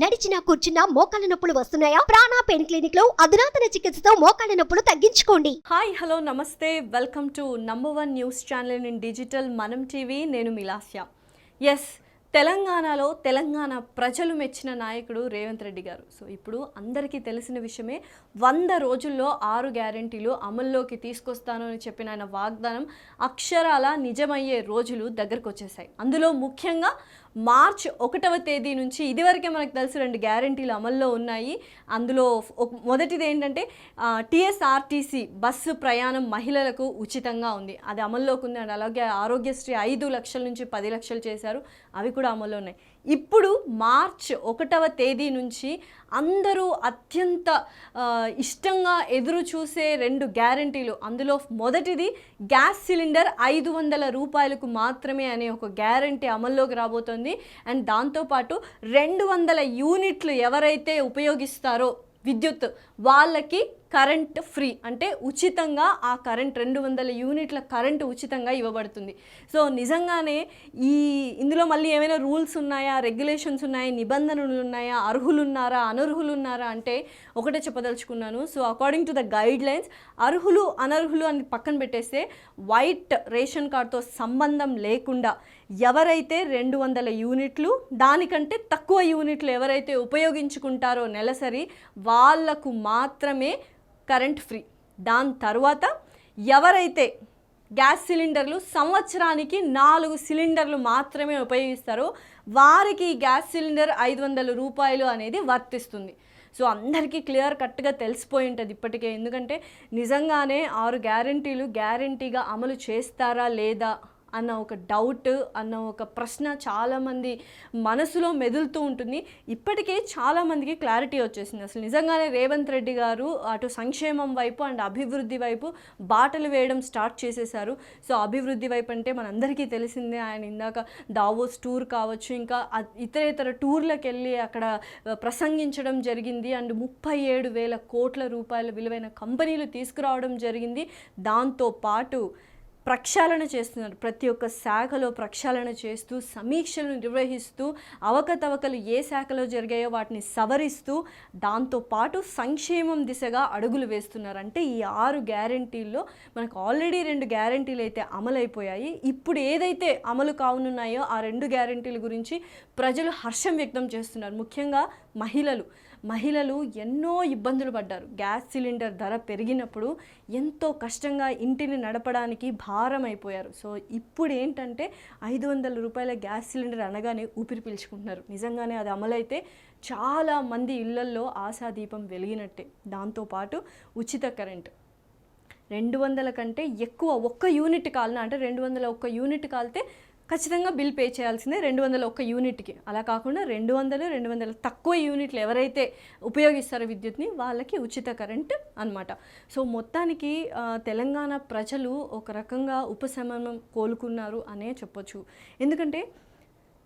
నడిచినా కూర్చున్నా మోకాళ్ళ నొప్పులు వస్తున్నాయా? ప్రాణా పెయిన్ క్లినిక్లో అధునాతన చికిత్సతో మోకాళ్ళ నొప్పులు తగ్గించుకోండి. హాయ్ హలో నమస్తే. Welcome to number one news channel in digital Manam TV. నేను మిలాస్య. ఎస్ తెలంగాణలో తెలంగాణ ప్రజలు మెచ్చిన నాయకుడు రేవంత్ రెడ్డి గారు. సో ఇప్పుడు అందరికీ తెలిసిన విషయమే వంద రోజుల్లో ఆరు గ్యారంటీలు అమల్లోకి తీసుకొస్తాను అని చెప్పిన ఆయన వాగ్దానం అక్షరాల నిజమయ్యే రోజులు దగ్గరకు వచ్చేసాయి అందులో ముఖ్యంగా మార్చ్ ఒకటవ తేదీ నుంచి ఇదివరకే మనకు తెలుసు రెండు గ్యారంటీలు అమల్లో ఉన్నాయి. అందులో మొదటిది ఏంటంటే టీఎస్ఆర్టీసీ బస్సు ప్రయాణం మహిళలకు ఉచితంగా ఉంది. అది అమల్లోకి ఉంది. అండ్ అలాగే ఆరోగ్యశ్రీ ఐదు లక్షల నుంచి పది లక్షలు చేశారు. అవి కూడా అమల్లో ఉన్నాయి. ఇప్పుడు మార్చ్ ఒకటవ తేదీ నుంచి అందరూ అత్యంత ఇష్టంగా ఎదురు చూసే రెండు గ్యారంటీలు. అందులో మొదటిది గ్యాస్ సిలిండర్ ఐదు వందల రూపాయలకు మాత్రమే అనే ఒక గ్యారంటీ అమల్లోకి రాబోతోంది. అండ్ దాంతోపాటు రెండు వందల యూనిట్లు ఎవరైతే ఉపయోగిస్తారో విద్యుత్ వాళ్ళకి కరెంట్ ఫ్రీ అంటే ఉచితంగా ఆ కరెంట్ రెండు వందల యూనిట్ల కరెంట్ ఉచితంగా ఇవ్వబడుతుంది. సో నిజంగానే ఈ ఇందులో మళ్ళీ ఏమైనా రూల్స్ ఉన్నాయా? రెగ్యులేషన్స్ ఉన్నాయా? నిబంధనలు ఉన్నాయా? అర్హులు ఉన్నారా అనర్హులు ఉన్నారా అంటే ఒకటే చెప్పదలుచుకున్నాను. So according to the guidelines అర్హులు అనర్హులు అని పక్కన పెట్టేస్తే వైట్ రేషన్ కార్డ్తో సంబంధం లేకుండా ఎవరైతే రెండు వందల యూనిట్లు దానికంటే తక్కువ యూనిట్లు ఎవరైతే ఉపయోగించుకుంటారో నెలసరి వాళ్ళకు మాత్రమే కరెంట్ ఫ్రీ. దాని తర్వాత ఎవరైతే గ్యాస్ సిలిండర్లు సంవత్సరానికి నాలుగు సిలిండర్లు మాత్రమే ఉపయోగిస్తారో వారికి గ్యాస్ సిలిండర్ ఐదు వందల రూపాయలు అనేది వర్తిస్తుంది. సో అందరికీ క్లియర్ కట్గా తెలిసిపోయి ఉంటుంది ఇప్పటికే. ఎందుకంటే నిజంగానే ఆరు గ్యారంటీలు గ్యారంటీగా అమలు చేస్తారా లేదా అన్న ఒక డౌట్ అన్న ఒక ప్రశ్న చాలామంది మనసులో మెదులుతూ ఉంటుంది. ఇప్పటికే చాలామందికి క్లారిటీ వచ్చేసింది. అసలు నిజంగానే రేవంత్ రెడ్డి గారు అటు సంక్షేమం వైపు అండ్ అభివృద్ధి వైపు బాటలు వేయడం స్టార్ట్ చేసేశారు. సో అభివృద్ధి వైపు అంటే మనందరికీ తెలిసిందే. ఆయన ఇందాక దావోస్ టూర్ కావచ్చు ఇంకా ఇతర ఇతర టూర్లకు వెళ్ళి అక్కడ ప్రసంగించడం జరిగింది. అండ్ ముప్పై ఏడు వేల కోట్ల రూపాయల విలువైన కంపెనీలు తీసుకురావడం జరిగింది. దాంతో పాటు ప్రక్షాళన చేస్తున్నారు. ప్రతి ఒక్క శాఖలో ప్రక్షాళన చేస్తూ సమీక్షలు నిర్వహిస్తూ అవకతవకలు ఏ శాఖలో జరిగాయో వాటిని సవరిస్తూ దాంతోపాటు సంక్షేమం దిశగా అడుగులు వేస్తున్నారు. అంటే ఈ ఆరు గ్యారంటీల్లో మనకు ఆల్రెడీ రెండు గ్యారంటీలు అయితే అమలైపోయాయి. ఇప్పుడు ఏదైతే అమలు కావనున్నాయో ఆ రెండు గ్యారంటీల గురించి ప్రజలు హర్షం వ్యక్తం చేస్తున్నారు. ముఖ్యంగా మహిళలు. మహిళలు ఎన్నో ఇబ్బందులు పడ్డారు. గ్యాస్ సిలిండర్ ధర పెరిగినప్పుడు ఎంతో కష్టంగా ఇంటిని నడపడానికి భారం అయిపోయారు. సో ఇప్పుడు ఏంటంటే ఐదు వందల రూపాయల గ్యాస్ సిలిండర్ అనగానే ఊపిరి పీల్చుకుంటున్నారు. నిజంగానే అది అమలైతే చాలా మంది ఇళ్ళల్లో ఆశాదీపం వెలిగినట్టే. దాంతోపాటు ఉచిత కరెంట్. రెండు వందల కంటే ఎక్కువ ఒక్క యూనిట్ కాలిన? అంటే రెండు వందల ఒక్క యూనిట్ కాలితే ఖచ్చితంగా బిల్ పే చేయాల్సిందే రెండు వందల ఒక్క యూనిట్కి. అలా కాకుండా రెండు వందలు రెండు వందల తక్కువ యూనిట్లు ఎవరైతే ఉపయోగిస్తారో విద్యుత్ని వాళ్ళకి ఉచిత కరెంట్ అన్నమాట. సో మొత్తానికి తెలంగాణ ప్రజలు ఒక రకంగా ఉపశమనం కోలుకున్నారు అనే చెప్పొచ్చు. ఎందుకంటే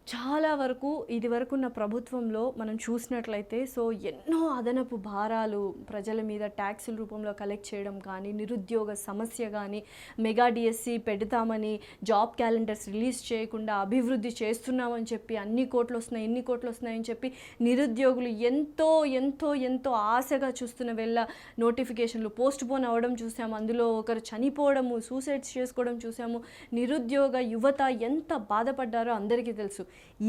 చాలా వరకు ఇది వరకు ఉన్న ప్రభుత్వంలో మనం చూసినట్లయితే సో ఎన్నో అదనపు భారాలు ప్రజల మీద ట్యాక్సుల రూపంలో కలెక్ట్ చేయడం కానీ నిరుద్యోగ సమస్య కానీ మెగా డిఎస్సి పెడతామని జాబ్ క్యాలెండర్స్ రిలీజ్ చేయకుండా అభివృద్ధి చేస్తున్నామని చెప్పి అన్ని కోట్లు వస్తున్నాయి ఎన్ని కోట్లు వస్తున్నాయని చెప్పి నిరుద్యోగులు ఎంతో ఎంతో ఎంతో ఆశగా చూస్తున్న వెళ్ళ నోటిఫికేషన్లు పోస్ట్ పోన్ అవ్వడం చూసాము. అందులో ఒకరు చనిపోవడము సూసైడ్స్ చేసుకోవడం చూసాము. నిరుద్యోగ యువత ఎంత బాధపడ్డారో అందరికీ తెలుసు.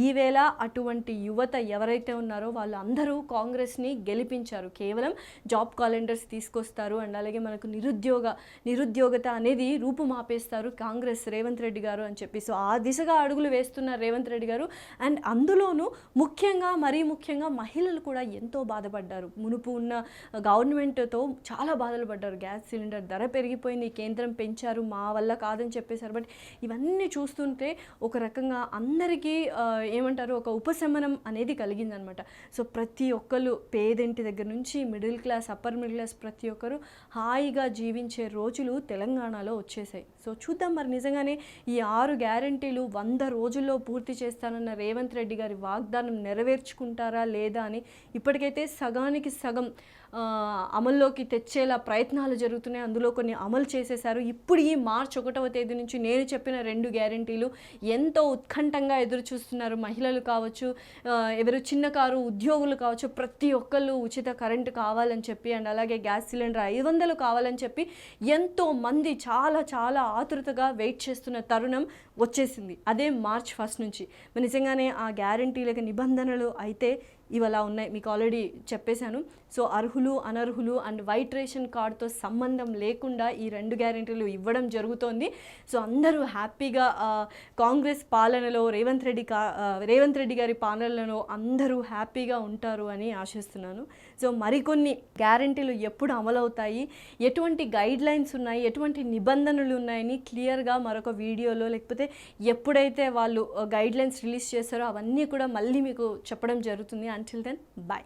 ఈవేళ అటువంటి యువత ఎవరైతే ఉన్నారో వాళ్ళు అందరూ కాంగ్రెస్ని గెలిపించారు. కేవలం జాబ్ క్యాలెండర్స్ తీసుకొస్తారు అండ్ అలాగే మనకు నిరుద్యోగ నిరుద్యోగత అనేది రూపుమాపేస్తారు కాంగ్రెస్ రేవంత్ రెడ్డి గారు అని చెప్పి. సో ఆ దిశగా అడుగులు వేస్తున్నారు రేవంత్ రెడ్డి గారు అండ్ అందులోనూ ముఖ్యంగా మరీ ముఖ్యంగా మహిళలు కూడా ఎంతో బాధపడ్డారు. మునుపు ఉన్న గవర్నమెంట్తో చాలా బాధలు పడ్డారు. గ్యాస్ సిలిండర్ ధర పెరిగిపోయింది కేంద్రం పెంచారు మా వల్ల కాదని చెప్పేశారు. బట్ ఇవన్నీ చూస్తుంటే ఒక రకంగా అందరికీ ఏమంటారు ఒక ఉపశమనం అనేది కలిగిందనమాట. సో ప్రతి ఒక్కరు పేదింటి దగ్గర నుంచి middle class upper middle class ప్రతి ఒక్కరు హాయిగా జీవించే రోజులు తెలంగాణలో వచ్చేసాయి. సో చూద్దాం మరి. నిజంగానే ఈ ఆరు గ్యారంటీలు వంద రోజుల్లో పూర్తి చేస్తానన్న రేవంత్ రెడ్డి గారి వాగ్దానం నెరవేర్చుకుంటారా లేదా అని ఇప్పటికైతే సగానికి సగం అమల్లోకి తెచ్చేలా ప్రయత్నాలు జరుగుతున్నాయి. అందులో కొన్ని అమలు చేసేశారు. ఇప్పుడు ఈ మార్చ్ ఒకటవ తేదీ నుంచి నేను చెప్పిన రెండు గ్యారంటీలు ఎంతో ఉత్కంఠంగా ఎదురు చూస్తున్నారు మహిళలు కావచ్చు ఎవరు చిన్న కారు ఉద్యోగులు కావచ్చు ప్రతి ఒక్కళ్ళు ఉచిత కరెంటు కావాలని చెప్పి అండ్ అలాగే గ్యాస్ సిలిండర్ ఐదు వందలు కావాలని చెప్పి ఎంతో మంది చాలా చాలా ఆతృతగా వెయిట్ చేస్తున్న తరుణం వచ్చేసింది. అదే మార్చ్ ఫస్ట్ నుంచి. నిజంగానే ఆ గ్యారంటీలకు నిబంధనలు అయితే ఇవి అలా ఉన్నాయి. మీకు ఆల్రెడీ చెప్పేశాను. సో అర్హులు అనర్హులు అండ్ వైట్ రేషన్ కార్డుతో సంబంధం లేకుండా ఈ రెండు గ్యారెంటీలు ఇవ్వడం జరుగుతోంది. సో అందరూ హ్యాపీగా కాంగ్రెస్ పాలనలో రేవంత్ రెడ్డి కా రేవంత్ రెడ్డి గారి పాలనలో అందరూ హ్యాపీగా ఉంటారు అని ఆశిస్తున్నాను. సో మరికొన్ని గ్యారెంటీలు ఎప్పుడు అమలవుతాయి? ఎటువంటి గైడ్ లైన్స్ ఉన్నాయి? ఎటువంటి నిబంధనలు ఉన్నాయని క్లియర్గా మరొక వీడియోలో లేకపోతే ఎప్పుడైతే వాళ్ళు గైడ్ లైన్స్ రిలీజ్ చేస్తారో అవన్నీ కూడా మళ్ళీ మీకు చెప్పడం జరుగుతుంది. Until then, bye.